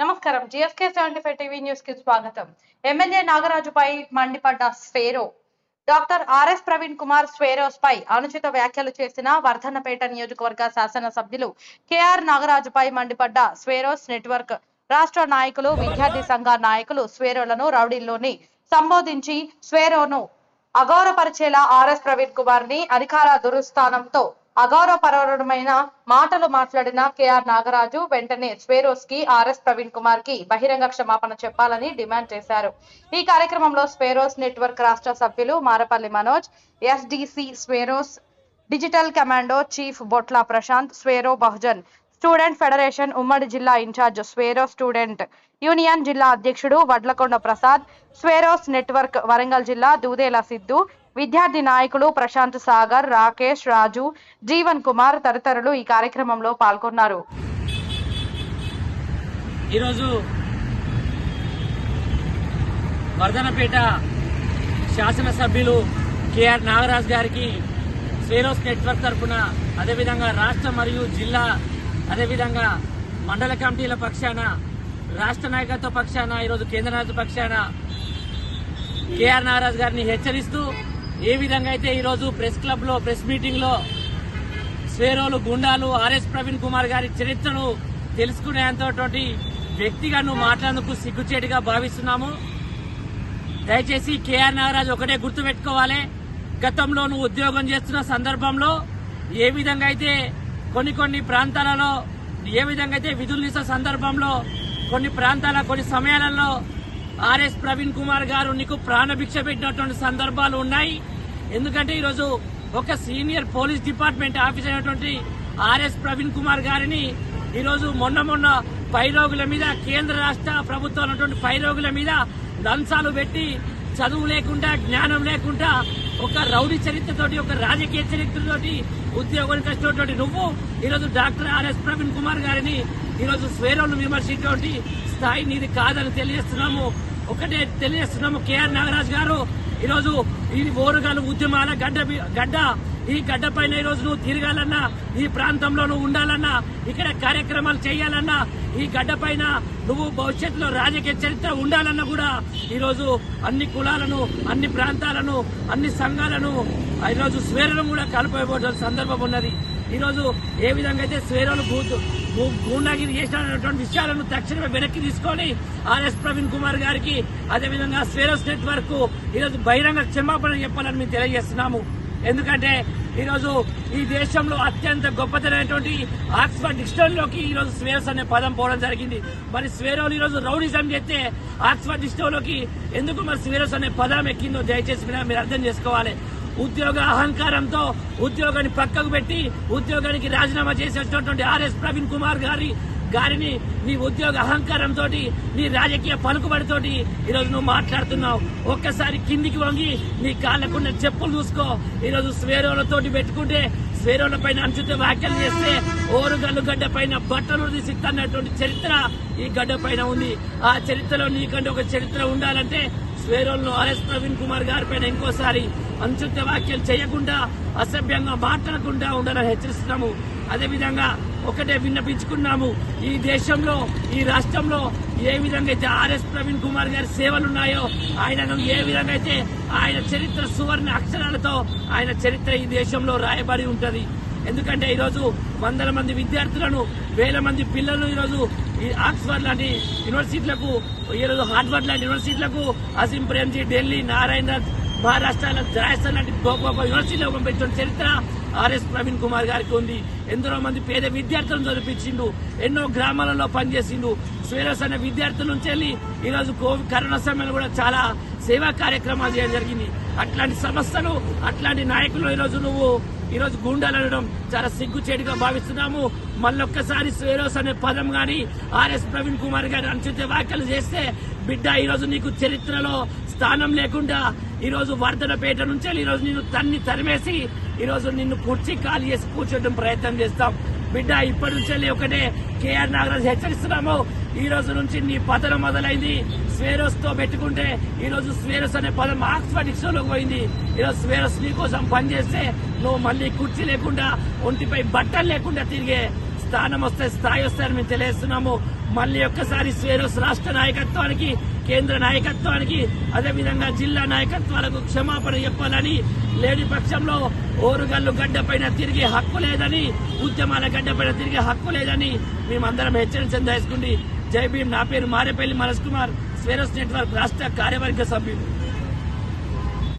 నమస్కారం. GSK seventy five TV న్యూస్కి స్వాగతం. ఎమ్మెల్యే నాగరాజుపై మండిపడ్డ స్వేరో. డాక్టర్ ఆర్ఎస్ ప్రవీణ్ కుమార్ స్వేరోస్ పై అనుచిత వ్యాఖ్యలు చేసిన వర్ధన్నపేట నియోజకవర్గ శాసన సభ్యులు కేఆర్ నాగరాజుపై మండిపడ్డ స్వేరోస్ నెట్వర్క్. రాష్ట్ర నాయకులు విద్యార్థి సంఘ నాయకులు స్వేరోలను రౌడీల్లోని సంబోధించి స్వేరోను అగౌరవపరిచేలా ఆర్ఎస్ ప్రవీణ్ కుమార్ని అధికార దురుస్థానంతో అగౌరవపరమైన మాటలు మాట్లాడిన కేఆర్ నాగరాజు వెంటనే స్వేరోస్కి ఆర్ఎస్ ప్రవీణ్ కుమార్కి బహిరంగ క్షమాపణ చెప్పాలని డిమాండ్ చేశారు. ఈ కార్యక్రమంలో స్వేరోస్ నెట్వర్క్ రాష్ట్ర సభ్యులు Marapalli Manoj SDC Swaeros digital commando chief Botla Prashanth Swaero Bahujan student federation ఉమ్మడి జిల్లా ఇన్ఛార్జ్ స్వేరో స్టూడెంట్ యూనియన్ జిల్లా అధ్యక్షుడు వడ్లకొండ ప్రసాద్ స్వేరోస్ నెట్వర్క్ వరంగల్ జిల్లా దూదేల సిద్ధు విద్యార్థి నాయకులు ప్రశాంత్ సాగర్ రాకేష్ రాజు జీవన్ కుమార్ తదితరులు ఈ కార్యక్రమంలో పాల్గొన్నారు. ఈరోజు వర్ధనపేట శాసనసభ్యులు కేఆర్ నాగరాజ్ గారికి సేలోస్ నెట్వర్క్ తరఫున అదేవిధంగా రాష్ట్ర మరియు జిల్లా అదేవిధంగా మండల కమిటీల పక్షాన రాష్ట్ర నాయకత్వ పక్షాన ఈరోజు కేంద్ర నాయకత్వ పక్షాన కేఆర్ నాగరాజ్ గారిని హెచ్చరిస్తూ ఏ విధంగా అయితే ఈరోజు ప్రెస్ క్లబ్లో ప్రెస్ మీటింగ్లో స్వేరోలు గుండాలు ఆర్ఎస్ ప్రవీణ్ కుమార్ గారి చరిత్రను తెలుసుకునేంతటి వ్యక్తిగా నువ్వు మాట్లాడేందుకు సిగ్గుచేటుగా భావిస్తున్నాము. దయచేసి కేఆర్ నాగరాజ్ ఒకటే గుర్తుపెట్టుకోవాలి గతంలో నువ్వు ఉద్యోగం చేస్తున్న సందర్భంలో ఏ విధంగా అయితే కొన్ని కొన్ని ప్రాంతాలలో ఏ విధంగా అయితే విధులు సందర్భంలో కొన్ని ప్రాంతాల కొన్ని సమయాలలో ఆర్ఎస్ ప్రవీణ్ కుమార్ గారు నీకు ప్రాణభిక్ష పెట్టినటువంటి సందర్భాలు ఉన్నాయి. ఎందుకంటే ఈరోజు ఒక సీనియర్ పోలీస్ డిపార్ట్మెంట్ ఆఫీసర్ అయినటువంటి ఆర్ఎస్ ప్రవీణ్ కుమార్ గారిని ఈరోజు మొన్న మొన్న పైరోగుల మీద కేంద్ర రాష్ట్ర ప్రభుత్వం ఉన్నటువంటి పైరోగుల మీద లంచాలు పెట్టి చదువు లేకుండా జ్ఞానం లేకుండా ఒక రౌడీ చరిత్రతోటి ఒక రాజకీయ చరిత్రతోటి ఉద్యోగానికి కష్టతోటి నువ్వు ఈరోజు డాక్టర్ ఆర్ఎస్ ప్రవీణ్ కుమార్ గారిని ఈరోజు స్వేరోను విమర్శించేటువంటి స్థాయి నీది కాదని తెలియజేస్తున్నాము. ఒకటే తెలియజేస్తున్నాము కేఆర్ నాగరాజ్ గారు. ఈరోజు ఈ ఓరుగాలు ఉద్యమాల గడ్డ గడ్డ ఈ గడ్డ పైన ఈ రోజు నువ్వు తిరగాలన్నా ఈ ప్రాంతంలో నువ్వు ఉండాలన్నా ఇక్కడ కార్యక్రమాలు చేయాలన్నా ఈ గడ్డ పైన నువ్వు భవిష్యత్తులో రాజకీయ చరిత్ర ఉండాలన్నా కూడా ఈరోజు అన్ని కులాలను అన్ని ప్రాంతాలను అన్ని సంఘాలను ఈరోజు స్వేరను కూడా కలిపోయబోతున్న సందర్భం ఉన్నది. ఈరోజు ఏ విధంగా అయితే స్వేరోలు బూత్ గు- గూండాగిరి చేసినటువంటి విషయాలను తక్షణమే వెనక్కి తీసుకొని ఆర్ఎస్ ప్రవీణ్ కుమార్ గారికి అదేవిధంగా స్వేరోస్ నెట్వర్క్ ఈరోజు బహిరంగ క్షమాపణ చెప్పాలని మేము తెలియజేస్తున్నాము. ఎందుకంటే ఈరోజు ఈ దేశంలో అత్యంత గొప్పతనమైనటువంటి ఆక్స్ఫర్డ్ డిక్షనరీలోకి ఈరోజు రోజు స్వేరస్ అనే పదం పోవడం జరిగింది. మరి స్వేరోలు ఈరోజు రౌడిజం చేస్తే ఆక్స్ఫర్డ్ డిక్షనరీలోకి ఎందుకు మరి స్వేరస్ అనే పదం ఎక్కిందో దయచేసి మీరు అర్థం చేసుకోవాలి. ఉద్యోగ అహంకారంతో ఉద్యోగాన్ని పక్కకు పెట్టి ఉద్యోగానికి రాజీనామా చేసేటటువంటి ఆర్ఎస్ ప్రవీణ్ కుమార్ గారి గారిని నీ ఉద్యోగ అహంకారంతో నీ రాజకీయ పలుకుబడితోటి ఈరోజు నువ్వు మాట్లాడుతున్నావు. ఒక్కసారి కిందికి వంగి నీ కాళ్ళకున్న చెప్పులు చూసుకో. ఈరోజు స్వేరోలతోటి పెట్టుకుంటే స్వేరోల పైన అంచుతే వ్యాఖ్యలు చేస్తే ఓరుగల్లు గడ్డ పైన బట్టలు తీసి అన్నటువంటి చరిత్ర ఈ గడ్డ పైన ఉంది. ఆ చరిత్రలో నీకంటే ఒక చరిత్ర ఉండాలంటే స్వేరోల్లో ఆర్ఎస్ ప్రవీణ్ కుమార్ గారి పైన ఇంకోసారి అంచుత వ్యాఖ్యలు చేయకుండా అసభ్యంగా మాట్లాడకుండా ఉండాలని హెచ్చరిస్తున్నాము. అదేవిధంగా ఒకటే విన్నపించుకున్నాము. ఈ దేశంలో ఈ రాష్ట్రంలో ఏ విధంగా అయితే ఆర్ఎస్ ప్రవీణ్ కుమార్ గారి సేవలు ఉన్నాయో ఆయనను ఏ విధంగా అయితే ఆయన చరిత్ర సువర్ణ అక్షరాలతో ఆయన చరిత్ర ఈ దేశంలో రాయబడి ఉంటుంది. ఎందుకంటే ఈరోజు వందల మంది విద్యార్థులను వేల మంది పిల్లలు ఈరోజు ఈ ఆక్స్ఫర్డ్ లాంటి యూనివర్సిటీలకు ఈరోజు హార్వర్డ్ లాంటి యూనివర్సిటీలకు అసిం ప్రేమ్జీ ఢిల్లీ నారాయణ మహారాష్ట్ర రాజస్థాన్ లాంటి గొప్ప గొప్ప యూనివర్సిటీలో పంపించిన చరిత్ర ఆర్ఎస్ ప్రవీణ్ కుమార్ గారికి ఉంది. ఎందరో మంది పేద విద్యార్థులను చదివించిండు ఎన్నో గ్రామాలలో పనిచేసిండు. స్వేరస్ అనే విద్యార్థుల నుంచి వెళ్ళి ఈరోజు కోవిడ్ కరోనా సమయంలో కూడా చాలా సేవా కార్యక్రమాలు చేయడం జరిగింది. అట్లాంటి సంస్థలు అట్లాంటి నాయకులు ఈరోజు నువ్వు ఈరోజు గుండాలు అనడం చాలా సిగ్గుచేటుగా భావిస్తున్నాము. మళ్ళొక్కసారి శ్రేరోస్ అనే పదం గాని ఆర్ఎస్ ప్రవీణ్ కుమార్ గారి అనుచిత వ్యాఖ్యలు చేస్తే బిడ్డ ఈరోజు నీకు చరిత్రలో స్థానం లేకుండా ఈరోజు వర్ధనపేట నుంచి ఈరోజు నిన్ను తన్ని తరిమేసి ఈరోజు నిన్ను కుర్చీ ఖాళీ చేసి కూర్చోవడం ప్రయత్నం చేస్తాం. బిడ్డ ఇప్పటి నుంచి ఒకటే కేఆర్ నాగరాజ్ హెచ్చరిస్తున్నాము. ఈ రోజు నుంచి నీ పతనం మొదలైంది. స్వేరస్తో పెట్టుకుంటే ఈ రోజు స్వేరస్ అనే పదం ఆక్స్ఫర్డ్ డిక్షనరీలోకి పోయింది. ఈ రోజు స్వేరస్ నీ కోసం పనిచేస్తే నువ్వు మళ్ళీ కుర్చీ లేకుండా ఒంటిపై బట్టలు లేకుండా తిరిగే స్థానం వస్తే స్థాయి వస్తాయని మేము తెలియజేస్తున్నాము. మళ్ళీ ఒక్కసారి స్వేరోస్ రాష్ట్ర నాయకత్వానికి కేంద్ర నాయకత్వానికి అదేవిధంగా జిల్లా నాయకత్వాలకు క్షమాపణ చెప్పాలని లేని పక్షంలో ఓరుగల్లు గడ్డపైన తిరిగే హక్కు లేదని ఉద్యమాల గడ్డపైన తిరిగే హక్కు లేదని మేమందరం హెచ్చరించడం చేసుకుంది జై భీమ్. నా పేరు మారేపల్లి మనస్ కుమార్. స్వేరస్ నెట్వర్క్ రాష్ట్ర కార్యవర్గ సభ్యులు.